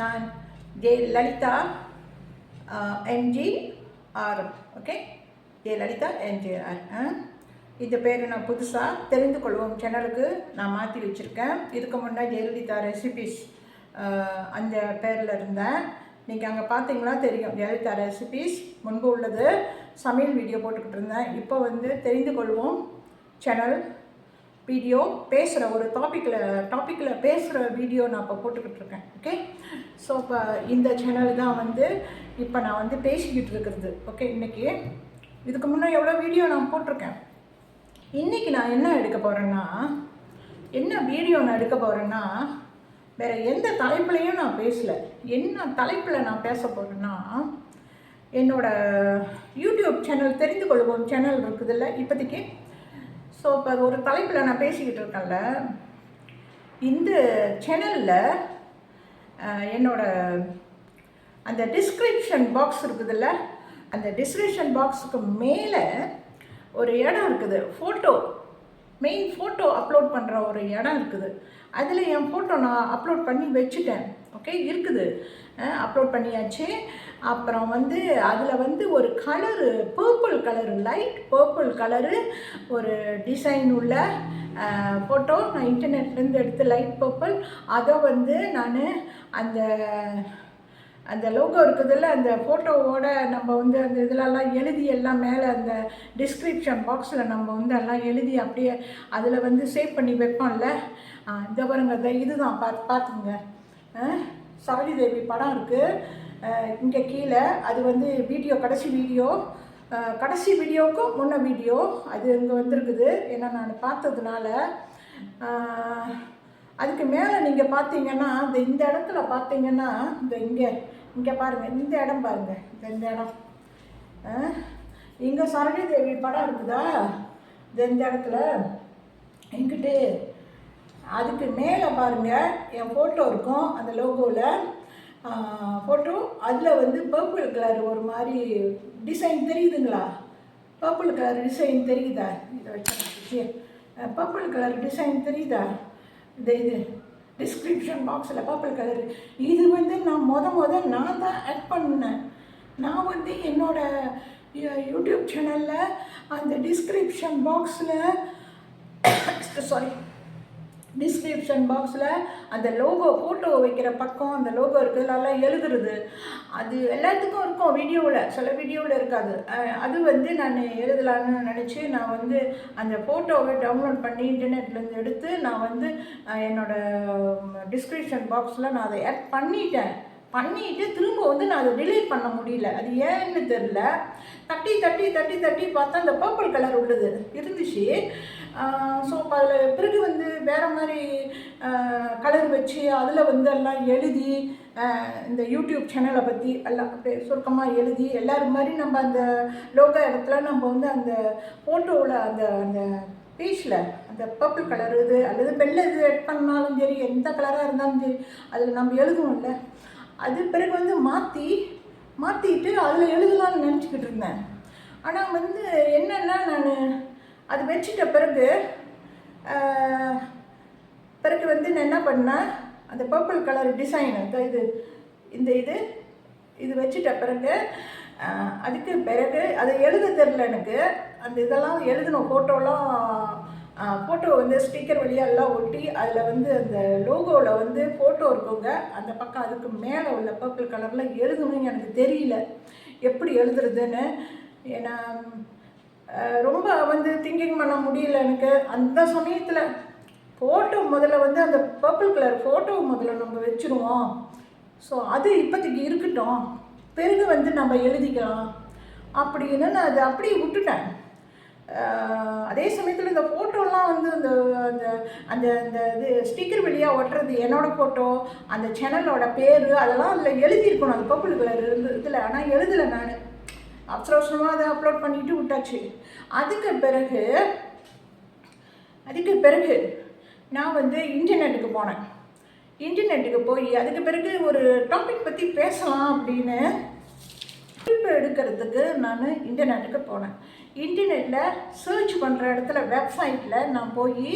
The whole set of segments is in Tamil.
நான் J Lalitha N G R okay J Lalitha N G R இந்த பேர் நான் புதுசாக தெரிந்து கொள்வோம். சேனலுக்கு நான் மாற்றி வச்சுருக்கேன். இதுக்கு முன்னே ஜெயலலிதா ரெசிபிஸ் அந்த பேரில் இருந்தேன். நீங்கள் அங்கே பார்த்தீங்களா தெரியும். ஜெயலலிதா ரெசிபிஸ் முன்பு உள்ளது சமையல் வீடியோ போட்டுக்கிட்டு இருந்தேன். இப்போ வந்து தெரிந்து கொள்வோம். சேனல் வீடியோ பேசுகிற ஒரு டாப்பிக்கில் டாப்பிக்கில் பேசுகிற வீடியோ நான் இப்போ போட்டுக்கிட்டு இருக்கேன் ஓகே ஸோ இப்போ இந்த சேனல் தான் வந்து இப்போ நான் வந்து பேசிக்கிட்டு இருக்கிறது ஓகே இன்றைக்கி இதுக்கு முன்னே எவ்வளோ வீடியோ நான் போட்டிருக்கேன்? இன்றைக்கி நான் என்ன எடுக்க போகிறேன்னா என்ன வீடியோ நான் எடுக்க போகிறேன்னா வேறு எந்த தலைப்புலையும் நான் பேசலை. என்ன தலைப்பில் நான் பேச போகிறேன்னா என்னோடய யூடியூப் சேனல் தெரிந்து கொள்வோம் சேனல் இருக்குதுல்ல இப்போதைக்கு. ஸோ இப்போ ஒரு தலைப்பில் நான் பேசிக்கிட்டு இருக்கேன்ல. இந்த சேனலில் என்னோட அந்த டிஸ்கிரிப்ஷன் பாக்ஸ் இருக்குதுல்ல அந்த டிஸ்கிரிப்ஷன் பாக்ஸுக்கு மேலே ஒரு இடம் இருக்குது. ஃபோட்டோ மெயின் ஃபோட்டோ அப்லோட் பண்ணுற ஒரு இடம் இருக்குது. அதில் என் ஃபோட்டோ நான் அப்லோட் பண்ணி வச்சுட்டேன். ஓகே இருக்குது. அப்லோட் பண்ணியாச்சு. அப்புறம் வந்து அதில் வந்து ஒரு colour purple colour light purple colour ஒரு டிசைன் உள்ள ஃபோட்டோ நான் இன்டர்நெட்லேருந்து எடுத்து லைட் பர்பிள் அதை வந்து நான் அந்த அந்த லோகோ இருக்குதுல்ல அந்த ஃபோட்டோவோட நம்ம வந்து அந்த இதிலெல்லாம் எழுதி எல்லாம் மேலே அந்த டிஸ்கிரிப்ஷன் பாக்ஸில் நம்ம வந்து எல்லாம் எழுதி அப்படியே அதில் வந்து சேவ் பண்ணி வைப்போம்ல. இந்த பாருங்க இந்த இதுதான் பா பார்த்துங்க சரளி தேவி படம் இருக்குது இங்கே கீழே அது வந்து வீடியோ கடைசி வீடியோ. கடைசி வீடியோவுக்கும் முன்ன வீடியோ. அது இங்கே வந்திருக்குது. ஏன்னா நான் பார்த்ததுனால அதுக்கு மேலே நீங்கள் பார்த்தீங்கன்னா இந்த இந்த இடத்துல பார்த்தீங்கன்னா இந்த இங்கே இங்கே பாருங்கள் இந்த இடம் பாருங்கள் இந்த இந்த இடம். இங்கே சரண்ய தேவி படம் இருக்குதா? இந்த இந்த இடத்துல. எங்கிட்டு அதுக்கு மேலே பாருங்கள் என் ஃபோட்டோ இருக்கும் அந்த லோகோவில் ஃபோட்டோ அதில் வந்து பர்பிள் கலர் ஒரு மாதிரி டிசைன் தெரியுதுங்களா? பர்பிள் கலர் டிசைன் தெரியுதா? இதை வச்சு பர்பிள் கலர் டிசைன் தெரியுதா? இந்த இது டிஸ்கிரிப்ஷன் பாக்ஸில் பர்பிள் கலரு இது வந்து நான் மொத முத நான் தான் ஆட் பண்ணேன். நான் வந்து என்னோடய யூடியூப் சேனலில் அந்த டிஸ்கிரிப்ஷன் பாக்ஸில் சாரி டிஸ்கிரிப்ஷன் பாக்ஸில் அந்த லோகோ ஃபோட்டோ வைக்கிற பக்கம் அந்த லோகோ இருக்கிறதுலாம் எழுதுறது. அது எல்லாத்துக்கும் இருக்கும் வீடியோவில் சில வீடியோவில் இருக்காது. அது வந்து நான் எழுதலான்னு நினச்சி நான் வந்து அந்த ஃபோட்டோவை டவுன்லோட் பண்ணி இன்டர்நெட்லேருந்து எடுத்து நான் வந்து என்னோடய டிஸ்கிரிப்ஷன் பாக்ஸில் நான் அதை ஆட் பண்ணிட்டேன். பண்ணிட்டு திரும்ப வந்து நான் அதை டிலீட் பண்ண முடியல. அது ஏன்னு தெரில தட்டி தட்டி தட்டி தட்டி பார்த்தா அந்த பர்பிள் கலர் உள்ளது. இருந்துச்சு. ஸோ அதில் பிறகு வந்து வேறு மாதிரி கலர் வச்சு அதில் வந்து எல்லாம் எழுதி இந்த யூடியூப் சேனலை பற்றி எல்லாம் அப்படியே சுருக்கமாக எழுதி எல்லோரும் மாதிரி நம்ம அந்த லோகோ இடத்துல நம்ம வந்து அந்த ஃபோட்டோவில் அந்த அந்த பீச்சில் அந்த பர்பிள் கலர் இது அல்லது வெள்ளை இது எட் பண்ணாலும் சரி எந்த கலராக இருந்தாலும் சரி அதில் நம்ம எழுதுவோம்ல. அது பிறகு வந்து மாற்றி மாற்றிட்டு அதில் எழுதலாம்னு நினச்சிக்கிட்டு இருந்தேன். ஆனால் வந்து என்னென்னா நான் அது வச்சுட்ட பிறகு பிறகு வந்து நான் என்ன பண்ணேன் அந்த பர்பிள் கலர் டிசைன் இது இந்த இது இது வச்சுட்ட பிறகு அதுக்கு பிறகு அதை எழுத தெரில எனக்கு. அந்த இதெல்லாம் எழுதணும் ஃபோட்டோலாம் ஃபோட்டோ வந்து ஸ்டிக்கர் வழியாக எல்லாம் ஒட்டி அதில் வந்து அந்த லோகோவில் வந்து ஃபோட்டோ இருக்குங்க. அந்த பக்கம் அதுக்கு மேலே உள்ள பர்பிள் கலரில் எழுதணும்னு எனக்கு தெரியல. எப்படி எழுதுறதுன்னு? ஏன்னா ரொம்ப வந்து திங்கிங் பண்ண முடியல எனக்கு. அந்த சமயத்தில் ஃபோட்டோ முதல்ல வந்து அந்த பர்பிள் கலர் ஃபோட்டோ முதல்ல நம்ம வச்சுருவோம். ஸோ அது இப்போதைக்கு இருக்கட்டும். பிறகு வந்து நம்ம எழுதிக்கலாம். அப்படின்னு நான் அதை அப்படியே விட்டுட்டேன். அதே சமயத்தில் இந்த ஃபோட்டோலாம் வந்து அந்த அந்த அந்த அந்த இது ஸ்டிக்கர் வழியாக ஒட்டுறது என்னோடய ஃபோட்டோ அந்த சேனலோட பேர் அதெல்லாம் அதில் எழுதியிருக்கணும். அந்த பர்பிள் கலர் இருந்து இதில். ஆனால் எழுதலை நான். அவசர அவசரமாக அதை அப்லோட் பண்ணிட்டு விட்டாச்சு. அதுக்கு பிறகு அதுக்கு பிறகு நான் வந்து இன்டர்நெட்டுக்கு போனேன். இன்டர்நெட்டுக்கு போய் அதுக்கு பிறகு ஒரு டாபிக் பற்றி பேசலாம் அப்படின்னு குறிப்பு எடுக்கிறதுக்கு நான் இன்டர்நெட்டுக்கு போனேன். இன்டர்நெட்டில் சர்ச் பண்ணுற இடத்துல வெப்சைட்டில் நான் போய்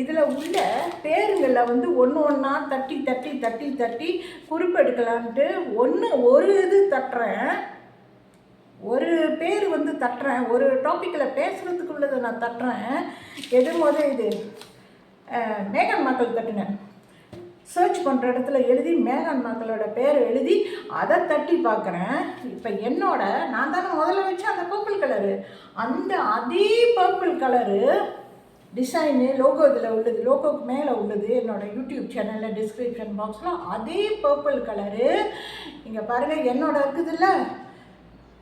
இதில் உள்ள பேருங்களில் வந்து ஒன்று ஒன்றா தட்டி தட்டி தட்டி தட்டி குறிப்பெடுக்கலான்ட்டு ஒன்று ஒரு இது தட்டுறேன். ஒரு பேர் வந்து தட்டுறேன். ஒரு டாப்பிக்கில் பேசுகிறதுக்கு உள்ளதை நான் தட்டுறேன். எது இது? மேகன் மக்கள் தட்டினேன். சர்ச் பண்ணுற இடத்துல எழுதி மேகன் மக்களோட பேர் எழுதி அதை தட்டி பார்க்குறேன். இப்போ என்னோட நான் தானே முதல்ல வச்சு அந்த பர்பிள் கலரு அந்த அதே பர்பிள் கலரு டிசைனு லோகோ இதில் உள்ளது. லோகோக்கு மேலே உள்ளது. என்னோட யூடியூப் சேனலில் டிஸ்கிரிப்ஷன் பாக்ஸில் அதே பர்பிள் கலரு இங்கே பாருங்கள் என்னோட இருக்குதுல்ல?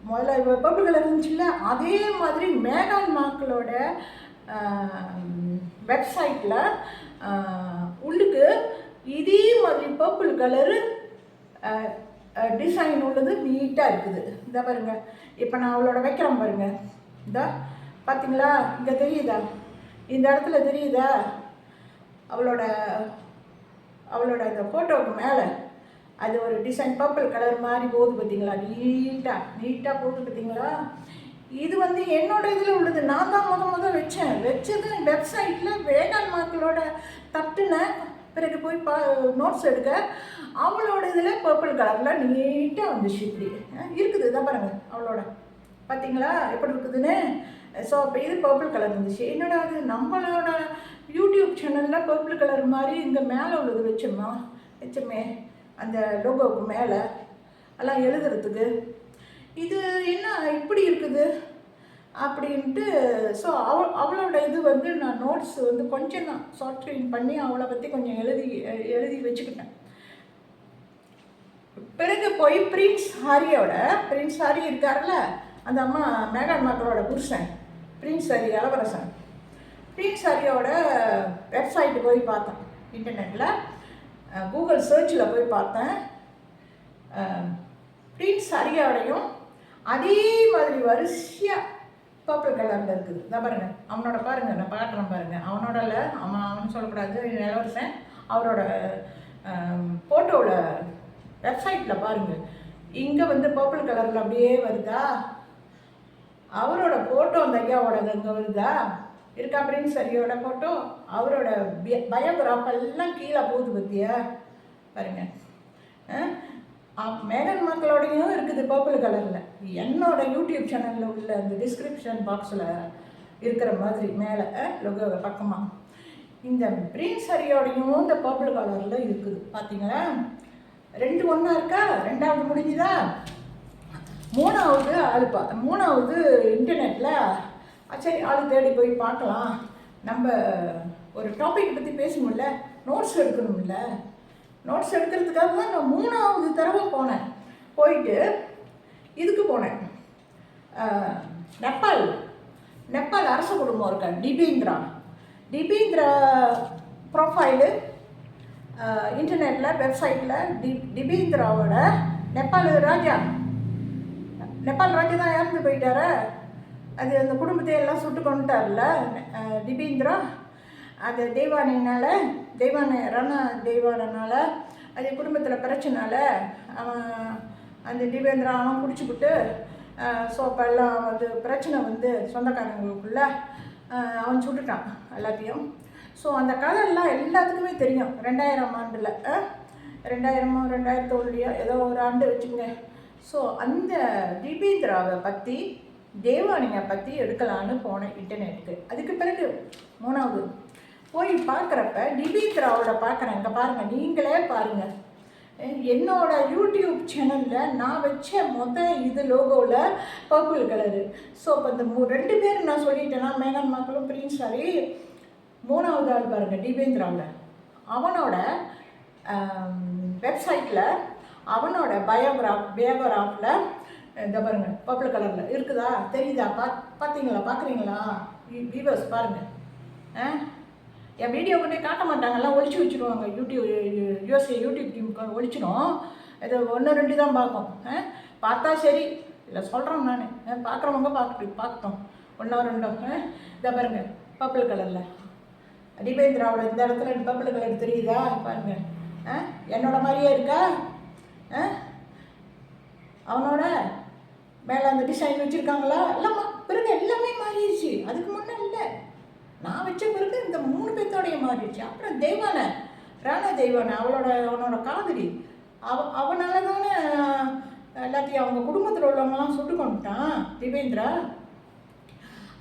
முதல்ல பர்பிள் கலர் இருந்துச்சுல்ல அதே மாதிரி மேகான் மாக்களோட வெப்சைட்டில் உள்ளுக்கு இதே மாதிரி பர்பிள் கலரு டிசைன் உள்ளது நீட்டாக இருக்குது. இந்த பாருங்க. இப்போ நான் அவளோட வைக்கிறேன் பாருங்க. இந்த பார்த்தீங்களா இங்கே தெரியுதா? இந்த இடத்துல தெரியுதா? அவளோட அவளோட இந்த ஃபோட்டோவுக்கு மேலே. அது ஒரு டிசைன் பர்பிள் கலர் மாதிரி போகுது பார்த்தீங்களா? நீட்டாக நீட்டாக போகுது பார்த்தீங்களா? இது வந்து என்னோட இதில் உள்ளது. நான் தான் முத முத வச்சேன். வச்சது வெப்சைட்டில் வேகான் மக்களோட தட்டுனேன் பிறகு போய் பா நோட்ஸ் எடுக்க அவளோட இதில் பர்பிள் கலரில் நீட்டாக வந்துச்சு இப்படி. இருக்குது. இதான் பாருங்கள் அவளோட. பார்த்தீங்களா எப்படி இருக்குதுன்னு? ஸோ அப்போ இது பர்பிள் கலர் இருந்துச்சு என்னடா அது நம்மளோட யூடியூப் சேனலில் பர்பிள் கலர் மாதிரி இங்கே மேலே உள்ளது வச்சோமா? வச்சோமே. அந்த லோகோவுக்கு மேலே எல்லாம் எழுதுறதுக்கு இது என்ன இப்படி இருக்குது? அப்படின்ட்டு ஸோ அவ அவளோட இது வந்து நான் நோட்ஸ் வந்து கொஞ்சம் தான் ஷார்ட் பண்ணி அவளை பற்றி கொஞ்சம் எழுதி எழுதி வச்சுக்கிட்டேன். பிறகு போய் பிரின்ஸ் ஹாரியோட பிரின்ஸ் ஹாரி இருக்கார்ல அந்த அம்மா மேகான் மக்களோட புருஷன் பிரின்ஸ் ஹாரி இளவரசன். பிரின்ஸ் ஹாரியோட வெப்சைட்டு போய் பார்த்தேன் இன்டர்நெட்டில் கூகுள் சர்ச்சில் போய் பார்த்தேன். பிரின்ஸ் ஹரியோடையும் அதே மாதிரி வரிசையாக பர்பிள் கலரில் இருக்குது. இதான் பாருங்கள் அவனோட பாருங்க. நான் பாட்டுறேன் பாருங்கள் அவனோட இல்லை. அவன் அவன் சொல்லக்கூடாது. இளவரசன் அவரோட ஃபோட்டோவில் வெப்சைட்டில் பாருங்கள் இங்கே வந்து பர்பிள் கலரில் அப்படியே வருதா? அவரோட ஃபோட்டோ அந்த ஐயாவோடது அங்கே வருதா? இருக்கா பிரின்ஸ் ஹரியோட ஃபோட்டோ அவரோட பயோகிராஃப் எல்லாம் கீழே போகுது பத்தியா? பாருங்க. மேகன் மக்களோடையும் இருக்குது பர்பிள் கலரில் என்னோட யூடியூப் சேனலில் உள்ள அந்த டிஸ்கிரிப்ஷன் பாக்ஸில் இருக்கிற மாதிரி மேலே லொகோ பக்கமாக இந்த பிரின்ஸ் ஹரியோடையும் இந்த பர்பிள் கலரில் இருக்குது. பார்த்தீங்களா ரெண்டு ஒன்றா இருக்கா? ரெண்டாவது முடிஞ்சுதா? மூணாவது ஆள் பா மூணாவது இன்டர்நெட்டில் சரி ஆள் தேடி போய் பார்க்கலாம். நம்ம ஒரு டாபிக் பற்றி பேசணும்ல நோட்ஸ் எடுக்கணும்ல. நோட்ஸ் எடுக்கிறதுக்காக தான் நான் மூணாவது தடவை போனேன். போயிட்டு இதுக்கு போனேன். நெப்பால் நெப்பால் அரச குடும்பம் இருக்கா டிபேந்திரா. டிபீந்திரா ப்ரொஃபைலு இன்டர்நெட்டில் வெப்சைட்டில் டி டிபேந்திராவோட நெப்பால் ராஜா. நெப்பால் ராஜா தான் இறந்து போயிட்டார? அது அந்த குடும்பத்தை எல்லாம் சுட்டு கொண்டுட்டார்ல அஹ் திபேந்திரா? அது தெய்வானையினால தெய்வானை ரண தெய்வானனால அது குடும்பத்தில் பிரச்சனால அவன் அந்த திபேந்திரா அவன் குடிச்சுக்கிட்டு ஸோ எல்லாம் வந்து பிரச்சனை வந்து சொந்தக்காரங்களுக்குள்ள அவன் சுட்டுட்டான் எல்லாத்தையும். ஸோ அந்த கதையெல்லாம் எல்லாத்துக்குமே தெரியும். ரெண்டாயிரம் ஆண்டில் ரெண்டாயிரமோ ரெண்டாயிரத்தோல்லையோ ஏதோ ஒரு ஆண்டு வச்சுங்க ஸோ அந்த தீபேந்திராவை பற்றி தேவானியை பற்றி எடுக்கலான்னு போனேன் இன்டர்நெட்டுக்கு அதுக்கு பிறகு மூணாவது போய் பார்க்குறப்ப டிபேந்திராவோட பார்க்குறேன். இங்கே பாருங்கள் நீங்களே பாருங்கள் என்னோட யூடியூப் சேனலில் நான் வச்ச மொத இது லோகோவில் பர்பிள் கலரு ஸோ இப்போ இந்த மூ ரெண்டு பேர் நான் சொல்லிட்டேன்னா மேகன் மக்களும் பிரின்ஸ் சாரி மூணாவது ஆள் பாருங்கள் டிபேந்திராவில் அவனோட வெப்சைட்டில் அவனோட பயோகிராஃப் பயோகிராஃபில் இந்த பாருங்க பர்பிள் கலரில் இருக்குதா? தெரியுதா? பா பார்த்தீங்களா பார்க்குறீங்களா வியூவர்ஸ் பாருங்கள் ஆ? என் வீடியோ கொண்டே காட்ட மாட்டாங்கல்லாம் ஒழிச்சு வச்சுருவாங்க. யூடியூப் யூஎஸ்ஏ யூடியூப் டீமுக்கு ஒழிச்சிடும் இது ஒன்று ரெண்டு தான் பார்க்கும். ஆ? பார்த்தா சரி. இல்லை சொல்கிறோம் நான். பார்க்குறவங்க பார்க்க பார்க்கட்டும் ஒன்றோ ரெண்டோ. ஆ? இதை பாருங்க பர்பிள் கலரில் டிபேந்திராவோட இந்த இடத்துல பர்பிள் கலர் தெரியுதா? பாருங்கள் ஆ? என்னோட மாதிரியே இருக்கா? ஆ? அவனோட மேலே அந்த டிசைன் வச்சுருக்காங்களா? எல்லாம் பிறகு எல்லாமே மாறிடுச்சு. அதுக்கு முன்னே இல்லை. நான் வச்ச பிறகு இந்த மூணு பேர்த்தோடைய மாறிடுச்சு. அப்புறம் தெய்வான ராணா தெய்வான அவளோட அவனோட காதலி. அவ அவனால தானே எல்லாத்தையும் அவங்க குடும்பத்தில் உள்ளவங்கலாம் சுட்டு கொண்டுட்டான் திவேந்திரா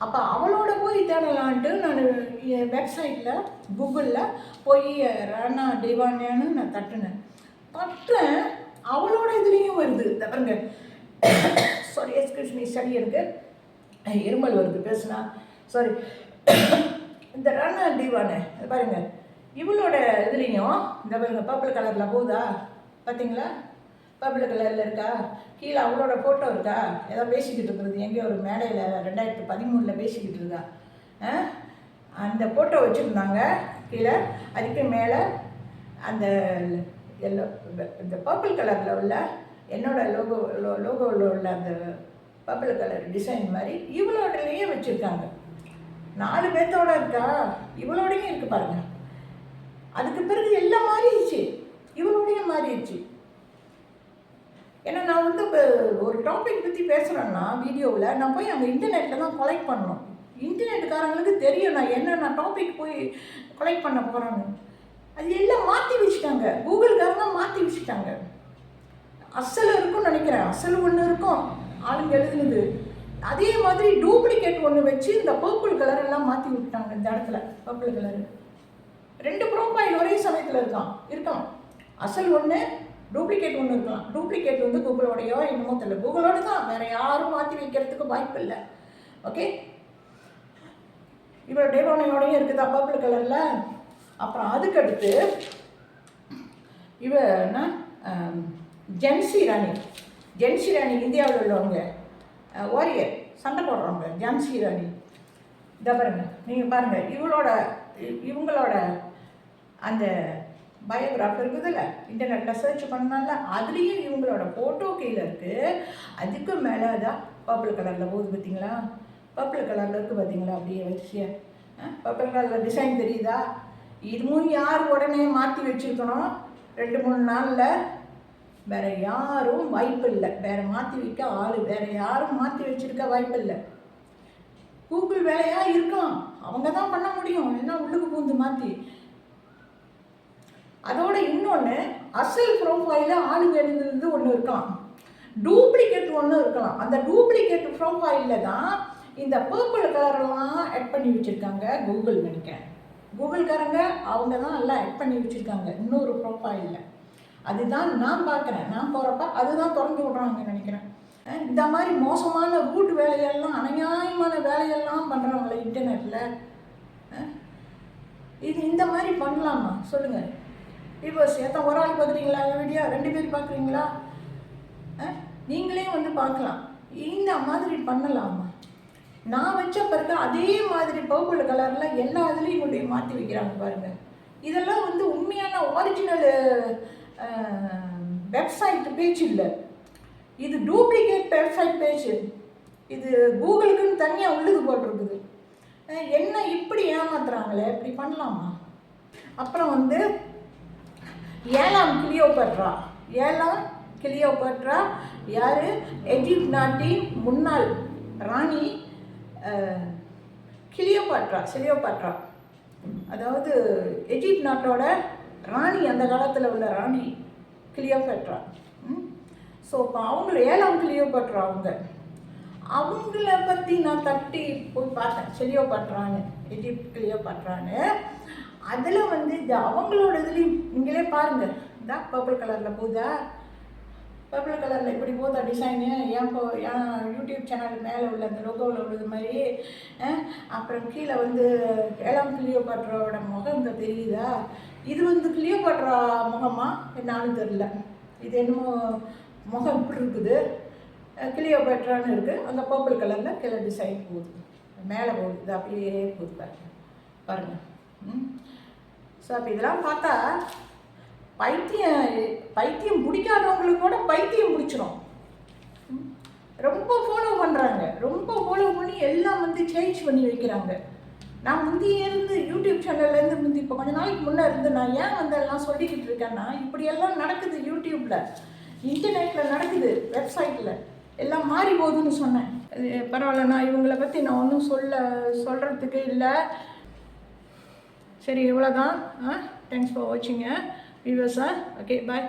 அப்போ அவளோட போய் தேடலான்ட்டு நான் வெப்சைட்டில் கூகுளில் போய் ராணா டிவானியான்னு நான் தட்டினேன். தட்டுறேன். அவளோட இதுலேயும் வருது. இந்த பாருங்க. சாரி எக்ஸ்கியூஸ் மீ சளி இருக்கு. இருமல் வருது பேசுனா. சாரி இந்த ராணா டிவானு இது பாருங்க. இவளோட இதுலேயும் இந்த பாருங்க பர்பிள் கலரில் போகுதா? பார்த்தீங்களா பர்பிள் கலரில் இருக்கா? கீழே அவளோட ஃபோட்டோ இருக்கா? ஏதோ பேசிக்கிட்டு இருக்கிறது. எங்கேயோ ஒரு மேடையில் ரெண்டாயிரத்து பதிமூணில் பேசிக்கிட்டு இருக்கா. ஆ? அந்த ஃபோட்டோ வச்சுருந்தாங்க கீழே. அதுக்கு மேலே அந்த எல்லோ இந்த பர்பிள் கலரில் உள்ள என்னோட லோகோ லோகோவில் உள்ள அந்த பர்பிள் கலர் டிசைன் மாதிரி இவளோடலேயே வச்சுருக்காங்க. நாலு பேர்த்தோட இருக்கா? இவளோடையும் இருக்கு பாருங்க. அதுக்கு பிறகு எல்லாம் மாறிடுச்சு. இவளோடையும் மாறிடுச்சு. ஏன்னா நான் வந்து இப்போ ஒரு டாபிக் பற்றி பேசுகிறேன்னா வீடியோவில் நான் போய் அங்கே இன்டர்நெட்டில் தான் கொலெக்ட் பண்ணணும். இன்டர்நெட்டுக்காரங்களுக்கு தெரியும் நான் என்னென்ன டாபிக் போய் கொலெக்ட் பண்ண போகிறேன்னு அது எல்லாம் மாற்றி வச்சுட்டாங்க. கூகுள்காரங்க மாற்றி வச்சுட்டாங்க. அசல் இருக்கும்னு நினைக்கிறேன். அசல் ஒன்று இருக்கும். ஆளுங்க எழுதுனது. அதே மாதிரி டூப்ளிகேட் ஒன்று வச்சு இந்த பர்பிள் கலர் எல்லாம் மாற்றி விட்டாங்க இந்த இடத்துல. பர்பிள் கலர் ரெண்டு ப்ரோஃபைல் ஒரே சமயத்தில் இருக்கான் இருக்கலாம். அசல் ஒன்று டூப்ளிகேட் ஒன்று இருக்கலாம். டூப்ளிகேட் வந்து கூகுளோடையோ என்னமோ தெரியல. கூகுளோட தான். வேற யாரும் மாற்றி வைக்கிறதுக்கு வாய்ப்பு இல்லை. ஓகே இவ்வளோ டேவானையோடையும் இருக்குதா பர்பிள் கலரில் அப்புறம் அதுக்கடுத்து இவ என்ன? ஜென்சி ராணி ஜென்சி ராணி இந்தியாவில் உள்ளவங்க. ஓரியர் சண்டை போடுறவங்க. ஜான்சி ராணி இதை பாருங்க. நீங்கள் பாருங்கள் இவளோட இவங்களோட அந்த பயோகிராஃப் இருக்குதுல்ல? இன்டர்நெட்டில் சர்ச் பண்ணால அதுலேயும் இவங்களோட ஃபோட்டோ கீழே இருக்குது அதுக்கு மேலே தான் பர்பிள் கலரில் போகுது பார்த்தீங்களா பர்பிள் கலரில் இருக்குது பார்த்தீங்களா அப்படியே வரிசையாக பர்பிள் கலரில் டிசைன் தெரியுதா? இதுவும் யார் உடனே மாற்றி வச்சுருக்கணும்? ரெண்டு மூணு நாளில் வேற யாரும் வாய்ப்பு இல்லை. வேற மாற்றி வைக்க ஆள் வேற யாரும் மாற்றி வச்சிருக்க வாய்ப்பு இல்லை. கூகுள் வேலையா இருக்கலாம் அவங்க தான் பண்ண முடியும். என்ன உள்ளுக்கு பூந்து மாற்றி அதோட இன்னொன்று அசல் ப்ரோஃபைலில் ஆளுங்க எழுதுறது ஒன்று இருக்கலாம் டூப்ளிகேட் ஒன்று இருக்கலாம். அந்த டூப்ளிகேட் ப்ரோஃபைலில் தான் இந்த பர்பிள் கலரெல்லாம் ஆட் பண்ணி வச்சுருக்காங்க கூகுள் நினைக்கிறேன். கூகுள்காரங்க அவங்க தான் எல்லாம் ஆட் பண்ணி வச்சுருக்காங்க. இன்னொரு ப்ரோஃபைலில் அதுதான் நான் பார்க்குறேன். நான் போகிறப்ப அதுதான் திறந்து விட்றாங்க நினைக்கிறேன். இந்த மாதிரி மோசமான ரூட் வேலையெல்லாம் அநியாயமான வேலையெல்லாம் பண்ணுறாங்களே இன்டர்நெட்டில் இது இந்த மாதிரி பண்ணலாமா? சொல்லுங்கள் இப்போ சேர்த்தா ஒரு ஆள் பார்க்குறீங்களா? வீடியோ ரெண்டு பேர் பார்க்குறீங்களா? நீங்களே வந்து பார்க்கலாம். இந்த மாதிரி பண்ணலாமா? நான் வச்ச பிறகு அதே மாதிரி பர்பிள் கலரில் எல்லா இதுலேயும் கொண்டு மாற்றி வைக்கிறாங்க பாருங்கள் இதெல்லாம் வந்து உண்மையான ஒரிஜினல் வெப்சைட் பேஜ் இல்லை. இது டூப்ளிகேட் வெப்சைட் பேஜ் இது கூகுளுக்குன்னு தனியாக உள்ளுக்கு போட்டிருக்குது. என்ன இப்படி ஏமாத்துறாங்களே? இப்படி பண்ணலாமா? அப்புறம் வந்து ஏழாம் கிளியோபட்ரா. ஏழாம் கிளியோபட்ரா யார்? எஜிப்ட் நாட்டின் முன்னாள் ராணி அஹ், கிளியோபாட்ரா சிலியோபாட்ரா. அதாவது எஜிப்ட் நாட்டோட ராணி அந்த காலத்தில் உள்ள ராணி கிளியோபட்ரா. ஸோ இப்போ அவங்கள ஏழாம் கிளியோபட்ரா அவங்க. அவங்கள பற்றி நான் தட்டி போய் பார்த்தேன். செலியோபட்ரான்னு எஜிப்ட் கிளியோபட்ரான்னு. அதில் வந்து இது அவங்களோட இதுலேயும் நீங்களே பாருங்கள் இந்த பர்பிள் கலரில் போகுதா பர்பிள் கலரில் இப்படி போதா டிசைனு ஏன் போ ஏன் யூடியூப் சேனல் மேலே உள்ள அந்த லோகோவில் உள்ளது மாதிரி? அப்புறம் கீழே வந்து ஏழாம் கிளியோபாட்ராவோட முகம் இங்கே தெரியுதா? இது வந்து கிளியோபாட்ரா முகமா? என்னாலும் தெரில இது என்னமோ முகம் இப்படி இருக்குது. கிளியோபாட்ரான்னு இருக்குது அந்த பர்பிள் கலரில் கிளர் டிசைன் போகுது. மேலே போகுது. இது அப்படியே போகுது பாருங்க. பாருங்கள் ம். ஸோ அப்போ இதெல்லாம் பார்த்தா பைத்தியம் பைத்தியம் பிடிக்காதவங்களுக்கு கூட பைத்தியம் பிடிச்சிரும். ம். ரொம்ப ஃபாலோ பண்ணுறாங்க ரொம்ப ஃபாலோ பண்ணி எல்லாம் வந்து சேஞ்ச் பண்ணி வைக்கிறாங்க. நான் முந்தியிருந்து யூடியூப் சேனல்லேருந்து முந்தி இப்போ கொஞ்ச நாளைக்கு முன்னே இருந்து நான் ஏன் வந்து எல்லாம் சொல்லிக்கிட்டு இருக்கேன்னா இப்படியெல்லாம் நடக்குது யூடியூப்பில் இன்டர்நெட்டில் நடக்குது வெப்சைட்டில் எல்லாம் மாறி போகுதுன்னு சொன்னேன். பரவாயில்ல நான் இவங்கள பற்றி நான் ஒன்றும் சொல்ல சொல்கிறதுக்கு இல்லை. சரி இவ்வளோதான் ஆ தேங்க்ஸ் ஃபார் வாட்சிங்க வியூவர்ஸா ஓகே பாய்